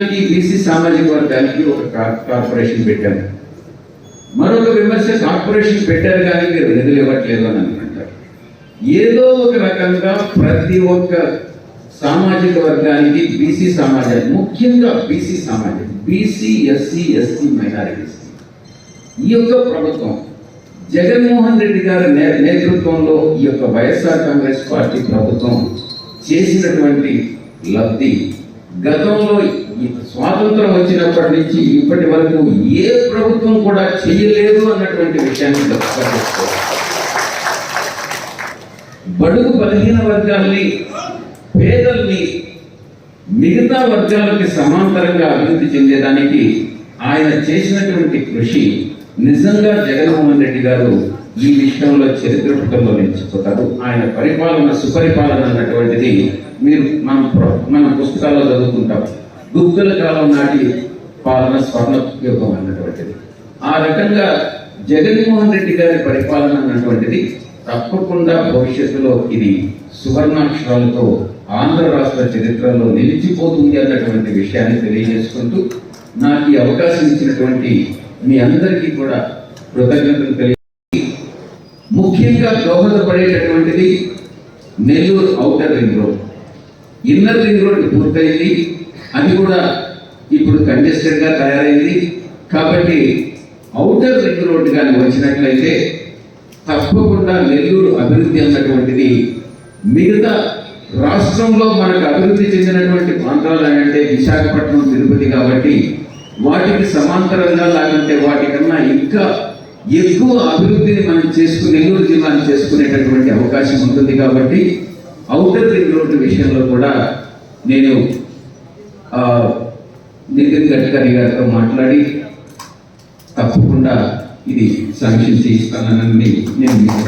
ఈ బీసీ సామాజిక వర్గానికి ఒక కార్పొరేషన్ పెట్టారు. మరొక విమర్శ కార్పొరేషన్ పెట్టారు కానీ మీరు నిధులు ఇవ్వట్లేదు అని అంటారు ఏదో ఒక రకంగా ప్రతి ఒక్క సామాజిక వర్గానికి బీసీ సమాజానికి ముఖ్యంగా బీసీ సమాజం బీసీ ఎస్సీ ఎస్టీ మైనారిటీస్. ఈ యొక్క ప్రభుత్వం జగన్మోహన్ రెడ్డి గారి నే- నేతృత్వంలో ఈ యొక్క వైఎస్ఆర్ కాంగ్రెస్ పార్టీ ప్రభుత్వం చేసినటువంటి లబ్ధి గతంలో స్వాతంత్రం వచ్చినప్పటి నుంచి ఇప్పటి వరకు ఏ ప్రభుత్వం కూడా చేయలేదు అన్నటువంటి విషయాన్ని బడుగు బలహీన వర్గాల్ని పేదల్ని మిగతా వర్గాలకి సమాంతరంగా అభివృద్ధి చెందేదానికి ఆయన చేసినటువంటి కృషి నిజంగా జగన్మోహన్ రెడ్డి గారు ఈ విషయంలో చరిత్ర పుటంలో నిలిచిపోతారు. ఆయన పరిపాలన సుపరిపాలన అన్నటువంటిది మీరు మన మన పుస్తకాల్లో చదువుకుంటాం. గుప్తుల కాలం నాటి పాలన స్వర్ణయుగం అన్నటువంటిది. ఆ రకంగా జగన్మోహన్ రెడ్డి గారి పరిపాలన అన్నటువంటిది తప్పకుండా భవిష్యత్తులో ఇది సువర్ణాక్షరాలతో ఆంధ్ర రాష్ట్ర చరిత్రలో నిలిచిపోతుంది అన్నటువంటి విషయాన్ని తెలియజేసుకుంటూ నాకు ఈ అవకాశం ఇచ్చినటువంటి మీ అందరికీ కూడా కృతజ్ఞతలు తెలియ ముఖ్యంగా దోహదపడేటటువంటిది Nellore outer ring road. Inner ring road పూర్తయింది. అది కూడా ఇప్పుడు కంజెస్టెడ్గా తయారైంది. కాబట్టి అవుటర్ రింగ్ రోడ్ కానీ వచ్చినట్లయితే తప్పకుండా నెల్లూరు అభివృద్ధి అన్నటువంటిది మిగతా రాష్ట్రంలో మనకు అభివృద్ధి చెందినటువంటి ప్రాంతాలు అంటే విశాఖపట్నం తిరుపతి కాబట్టి వాటికి సమాంతరంగా లేకుంటే వాటికన్నా ఇంకా ఎక్కువ అభివృద్ధిని మనం చేసుకుని నెల్లూరు జిల్లాను చేసుకునేటటువంటి అవకాశం ఉంటుంది కాబట్టి ఔటర్ రింగ్ రోడ్డు విషయంలో కూడా నేను నితిన్ గడ్కరీ గారితో మాట్లాడి తప్పకుండా ఇది సమీక్షించి ఇస్తానని నేను మీకు